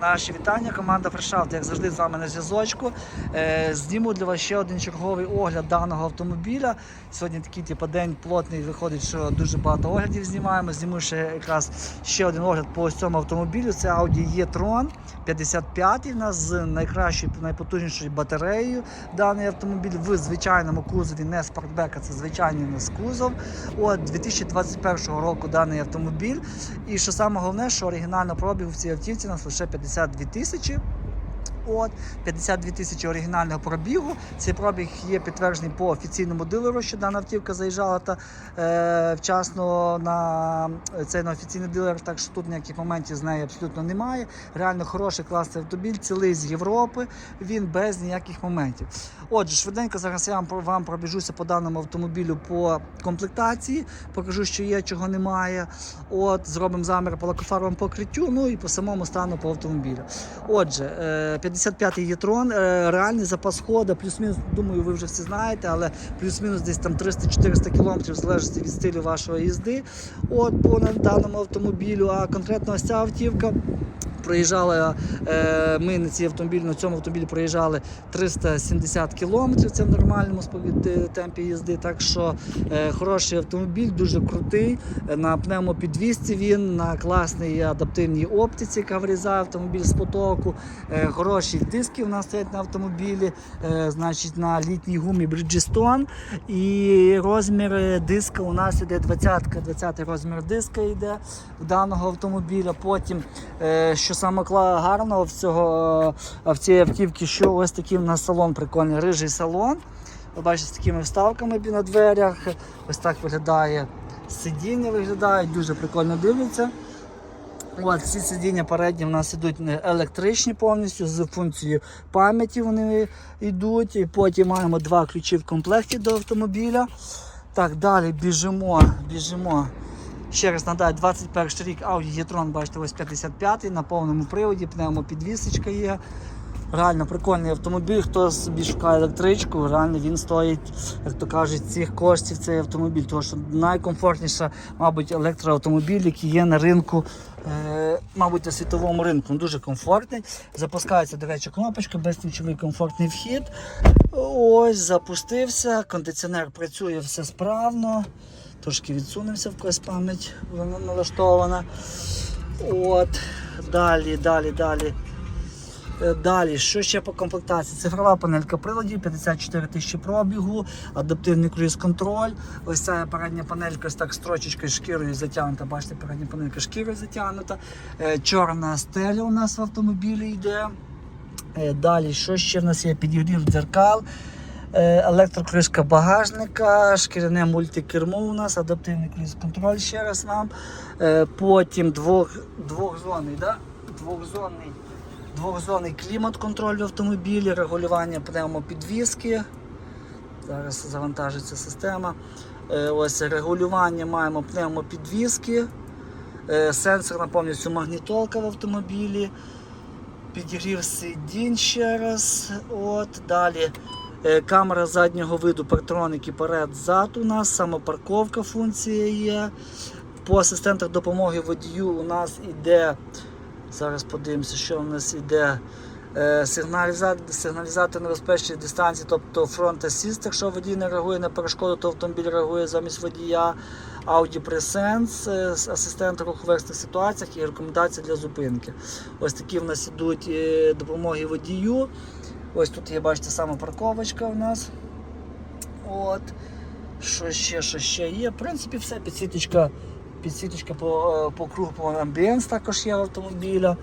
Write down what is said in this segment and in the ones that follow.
Наші вітання, команда Фрешафт, як завжди, з вами на зв'язочку. Е, Зніму для вас ще один черговий огляд даного автомобіля. Сьогодні такий типу, день плотний, виходить, що дуже багато оглядів знімаємо. Зніму ще якраз ще один огляд по ось цьому автомобілю. Це Audi e-tron 55 у нас з найкращою, найпотужнішою батареєю. Даний автомобіль в звичайному кузові, не спортбек, а це звичайний у нас кузов. От 2021 року даний автомобіль. І що саме головне, що оригінально пробігу в цій автівці у нас лише 52 тисячі. От 52 тисячі оригінального пробігу. Цей пробіг є підтверджений по офіційному дилеру, що дана автівка заїжджала та е, вчасно на цей на офіційний дилер, так що тут ніяких моментів з нею абсолютно немає. Реально хороший класний автомобіль, цілий з Європи. Він без ніяких моментів. Отже, швиденько зараз я вам, вам пробіжуся по даному автомобілю по комплектації, покажу, що є, чого немає. От зробимо замір по лакофарбовому покриттю, ну і по самому стану по автомобілю. Отже, е, 55-й Єтрон, е, реальний запас хода, плюс-мінус, думаю, ви вже всі знаєте, але плюс-мінус десь там 300-400 км в від стилю вашої їзди. От по даному автомобілю, а конкретно ось ця автівка. Проїжджали е, ми на цій автомобілі, на цьому автомобілі проїжджали 370 кілометрів. Це в нормальному темпі їзди. Так що е, хороший автомобіль, дуже крутий. На пневмопідвісці він на класній адаптивній оптиці, яка врізає автомобіль з потоку. Е, хороші диски у нас стоять на автомобілі, значить на літній гумі Bridgestone. І розмір диска у нас іде 20 20 розмір диска йде в даного автомобіля. Потім, що саме гарного в, цього, е, в цій автівці, що ось такий у нас салон прикольний, рижий салон. Ви бачите, з такими вставками на дверях. Ось так виглядає сидіння, виглядають, дуже прикольно дивляться. От, ці сидіння передні в нас йдуть електричні повністю, з функцією пам'яті вони йдуть. І потім маємо два ключі в комплекті до автомобіля. Так, далі біжимо, біжимо. Ще раз нагадаю, 21 рік Audi e-tron, бачите, ось 55-й на повному приводі, пневмопідвісочка є. Реально прикольний автомобіль. Хто собі шукає електричку, реально він стоїть, як то кажуть, цих коштів цей автомобіль. Тому що найкомфортніша, мабуть, електроавтомобіль, який є на ринку, е, мабуть, на світовому ринку. Він дуже комфортний. Запускається, до речі, кнопочка, безключовий комфортний вхід. Ось, запустився, кондиціонер працює все справно. Трошки відсунемося в когось пам'ять, вона налаштована. От, далі, далі, далі. Е, Далі, що ще по комплектації? Цифрова панелька приладів, 54 тисячі пробігу, адаптивний круїз-контроль. Ось ця передня панелька ось так строчечкою шкірою затягнута. Бачите, передня панелька шкірою затягнута. Е, Чорна стеля у нас в автомобілі йде. Е, Далі, що ще в нас є? Підігрів дзеркал. Е, Електрокришка багажника, шкіряне мультикермо у нас, адаптивний круїз-контроль ще раз вам. Е, Потім двох, двохзонний, да? двохзонний Двохзонний клімат-контроль в автомобілі, регулювання пневмопідвіски. Зараз завантажиться система. Е, Ось регулювання маємо пневмопідвіски, сенсорна повністю магнітолка в автомобілі, підігрів сидінь ще раз. От, Далі камера заднього виду, партроники перед-зад у нас, самопарковка функція є. По асистентах допомоги водію у нас іде. Зараз подивимося, що в нас іде. Е, Сигналізатор, сигналізатор небезпечної дистанції, тобто фронт асіст, якщо водій не реагує на перешкоду, то автомобіль реагує замість водія. Audi Presence, е, асистент в екстрих ситуаціях і рекомендації для зупинки. Ось такі в нас ідуть е, допомоги водію. Ось тут є, бачите, саме парковочка у нас. От. Що ще, що ще є? В принципі, все, підсвіточка, підсвіточка по, е, по кругу по амбієнс також є в автомобіля.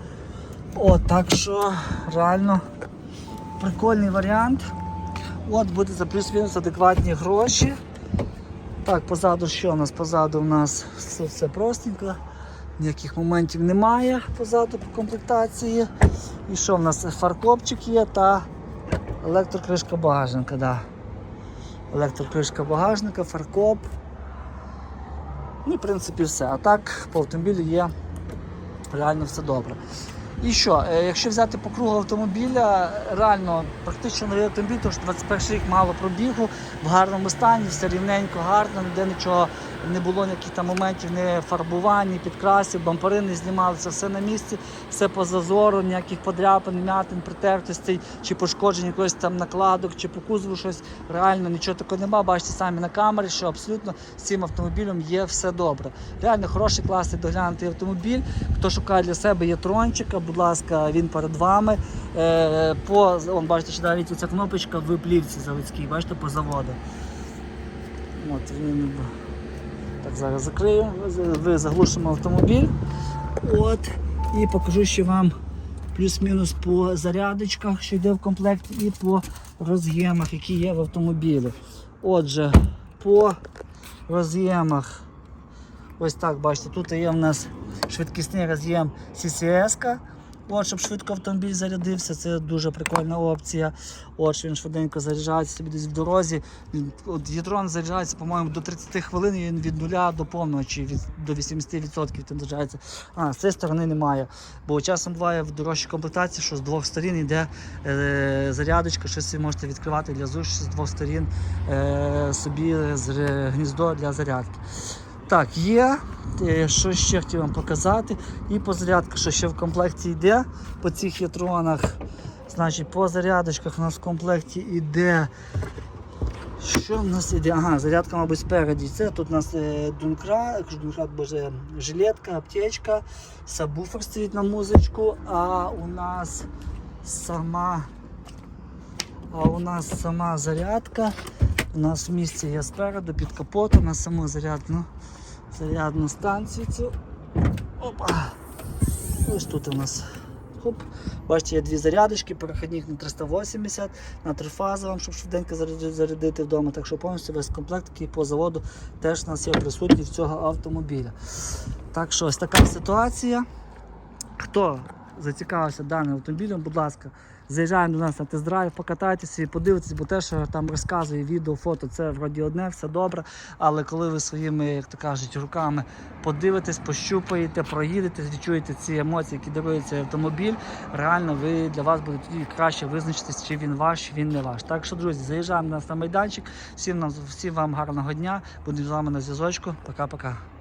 От, так що реально прикольний варіант. От буде за плюс-мінус адекватні гроші. Так, позаду що у нас? Позаду у нас все, все простенько, ніяких моментів немає позаду по комплектації. І що в нас? Фаркопчик є та електрокришка багажника. Да. Електрокришка багажника, фаркоп. Ну в принципі все. А так по автомобілю є реально все добре. І що, е, якщо взяти по кругу автомобіля, реально практично новий автомобіль, тому що 21 рік мало пробігу, в гарному стані, все рівненько, гарно, ніде нічого не було ніяких там моментів, не фарбувань, підкрасів, бампери не знімалися, все на місці, все по зазору, ніяких подряпин, м'ятин, притертостей чи пошкоджень якогось там накладок, чи по кузову щось. Реально нічого такого нема. Бачите самі на камері, що абсолютно з цим автомобілем є все добре. Реально хороший, класний доглянутий автомобіль. Хто шукає для себе є трончика, будь ласка, він перед вами. Е, по, вон, бачите, що навіть ця кнопочка в плівці заводській, бачите, по заводу. От він. Так, зараз закрию, ви заглушимо автомобіль. От. І покажу ще вам плюс-мінус по зарядочках, що йде в комплекті, і по роз'ємах, які є в автомобілі. Отже, по роз'ємах. Ось так, бачите, тут є в нас швидкісний роз'єм CCS. От, щоб швидко автомобіль зарядився, це дуже прикольна опція. От, що він швиденько заряджається собі десь в дорозі. От Єтрон заряджається, по-моєму, до 30 хвилин і він від 0 до повного, чи від, до 80% він заряджається. А, з цієї сторони немає. Бо часом буває в дорожчій комплектації, що з двох сторін йде е, зарядочка, щось ви можете відкривати для ЗУШ з двох сторін е, собі з- гніздо для зарядки. Так, є. Е, Що ще хотів вам показати? І по зарядка, що ще в комплекті йде по цих ятронах. Значить, по зарядочках у нас в комплекті йде. Що в нас іде? Ага, зарядка, мабуть, спереді. Це тут у нас е, дункра, дункра, боже, жилетка, аптечка, сабвуфер стоїть на музичку, а у нас сама. А у нас сама зарядка. У нас в місці є спереду під капотом на саму зарядну, зарядну станцію. Цю. Опа. Ось тут у нас. Хоп. Бачите, є дві зарядочки, перехідник на 380, на трифазовому, щоб швиденько зарядити вдома. Так що повністю весь комплект, який по заводу, теж у нас є присутній в цього автомобіля. Так що ось така ситуація. Хто зацікавився даним автомобілем, будь ласка, заїжджаємо до нас на тест-драйв, покатайтеся і подивитесь, бо те, що там розказує відео, фото, це вроді одне, все добре. Але коли ви своїми, як то кажуть, руками подивитесь, пощупаєте, проїдете, відчуєте ці емоції, які дарує цей автомобіль, реально ви для вас буде тоді краще визначитись, чи він ваш, чи він не ваш. Так що, друзі, заїжджаємо до нас на майданчик. Всім нам всім вам гарного дня. Будемо з вами на зв'язочку. Пока-пока.